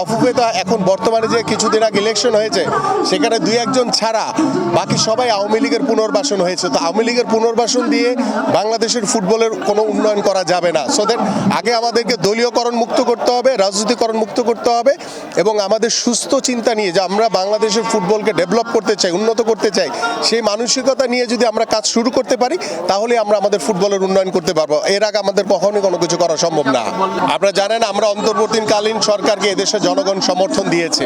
বাফুফে তো এখন বর্তমানে যে কিছুদিন আগে ইলেকশন হয়েছে, সেখানে দুই একজন ছাড়া বাকি সবাই আওয়ামী লীগের পুনর্বাসন হয়েছে। তো আওয়ামী লীগের পুনর্বাসন দিয়ে বাংলাদেশের ফুটবলের কোনো উন্নয়ন করা যাবে না। সো দ্যাট আগে আমাদেরকে দলীয়করণ মুক্ত করতে হবে রাজনীতিকরণ মুক্ত করতে হবে এবং আমাদের সুস্থ চিন্তা নিয়ে যে আমরা বাংলাদেশের ফুটবলকে ডেভেলপ করতে চাই, উন্নত করতে চাই, সেই মানসিকতা নিয়ে যদি আমরা কাজ শুরু করতে পারি, তাহলে আমরা আমাদের ফুটবলের উন্নয়ন করতে পারব। এর আগে আমাদের কখনোই কোনো কিছু করা সম্ভব না। আপনারা জানেন আমরা অন্তর্বর্তীকালীন সরকারকে এদেশে জনগণ সমর্থন দিয়েছে।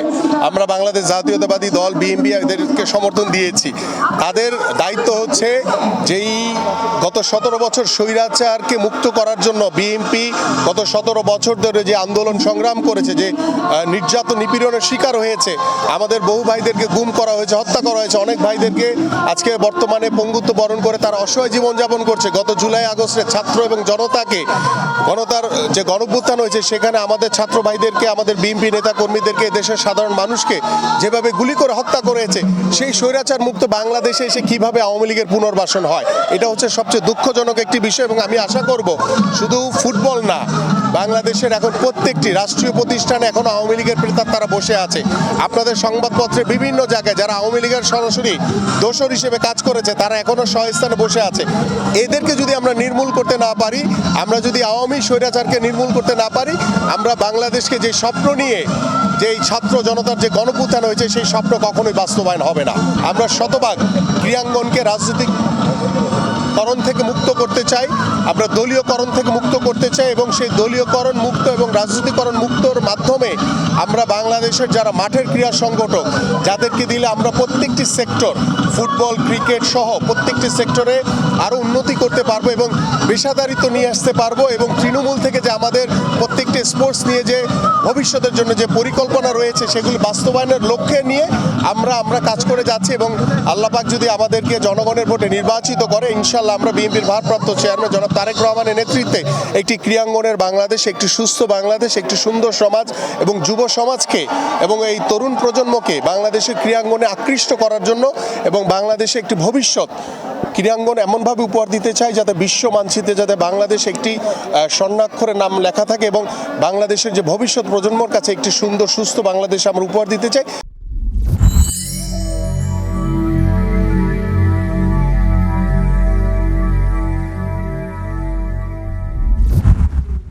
আমরা বাংলাদেশ জাতীয়তাবাদী দল, বিএনপি এদেরকে সমর্থন দিয়েছি। তাদের দায়িত্ব হচ্ছে যেই গত সতেরো বছর স্বৈরাচারকে মুক্ত করার জন্য বিএনপি গত সতেরো বছর ধরে যে আন্দোলন সংগ্রাম করেছে, যে নির্যাতন নিপীড়নের শিকার হয়েছে, আমাদের বহু ভাইদেরকে গুম করা হয়েছে, হত্যা করা হয়েছে, অনেক ভাইদেরকে আজকে বর্তমানে পঙ্গুত্ব বরণ করে তারা অসহায় জীবনযাপন করছে। গত জুলাই আগস্টে ছাত্র এবং জনতাকে, গণতার যে গণভ্যুত্থান হয়েছে, সেখানে আমাদের ছাত্র ভাইদেরকে, আমাদের বিএনপি নেতা কর্মীদেরকে দেশের সাধারণ মানুষকে যেভাবে গুলি করে হত্যা করেছে, সেই স্বৈরাচার মুক্ত বাংলাদেশে এসে কীভাবে আওয়ামী লীগের পুনর্বাসন হয়, এটা হচ্ছে সবচেয়ে দুঃখজনক একটি বিষয় এবং আমি আশা করব শুধু ফুটবল না বাংলাদেশের এখন প্রত্যেকটি রাষ্ট্রীয় প্রতিষ্ঠানে এখন আওয়ামী লীগের প্রেতার তারা বসে আছে। আপনাদের সংবাদপত্রে বিভিন্ন জায়গায় যারা আওয়ামী লীগের সরাসরি দোষর হিসেবে কাজ করেছে, তারা এখনও সহস্থানে বসে আছে। এদেরকে যদি আমরা নির্মূল করতে না পারি, আমরা যদি আওয়ামী স্বৈরাচারকে নির্মূল করতে না পারি, আমরা বাংলাদেশকে যে স্বপ্ন নিয়ে যে এই ছাত্র জনতার যে গণপুত্থান হয়েছে, সেই স্বপ্ন কখনোই বাস্তবায়ন হবে না। আমরা শতভাগ ক্রিয়াঙ্গনকে রাজনৈতিক করণ থেকে মুক্ত করতে চাই, আমরা দলীয়করণ থেকে মুক্ত করতে চাই এবং সেই দলীয়করণ মুক্ত এবং রাজনীতিকরণ মুক্তর মাধ্যমে আমরা বাংলাদেশের যারা মাঠের ক্রীড়া সংগঠক, যাদেরকে দিলে আমরা প্রত্যেকটি সেক্টর, ফুটবল, ক্রিকেট সহ প্রত্যেকটি সেক্টরে আরও উন্নতি করতে পারব এবং পেশাদারিত্ব নিয়ে আসতে পারব এবং তৃণমূল থেকে যে আমাদের প্রত্যেকটি স্পোর্টস নিয়ে যে ভবিষ্যতের জন্য যে পরিকল্পনা রয়েছে সেগুলি বাস্তবায়নের লক্ষ্যে নিয়ে আমরা আমরা কাজ করে যাচ্ছি এবং আল্লাপাক যদি আমাদেরকে জনগণের ভোটে নির্বাচিত করে, ইনশাল্লাহ আমরা বিএনপির ভারপ্রাপ্ত চেয়ারম্যান জনাব তারেক রহমানের নেতৃত্বে একটি ক্রিয়াঙ্গনের বাংলাদেশ একটি সুস্থ বাংলাদেশ একটি সুন্দর সমাজ এবং যুব সমাজকে এবং এই তরুণ প্রজন্মকে বাংলাদেশের ক্রিয়াঙ্গনে আকৃষ্ট করার জন্য এবং বাংলাদেশে একটি ভবিষ্যৎ ক্রীড়াঙ্গন এমনভাবে উপহার দিতে চাই যাতে বিশ্ব মানচিত্রে যাতে বাংলাদেশ একটি আহ, স্বর্ণাক্ষরে নাম লেখা থাকে এবং বাংলাদেশের যে ভবিষ্যৎ প্রজন্মর কাছে একটি সুন্দর সুস্থ বাংলাদেশ আমরা উপহার দিতে চাই।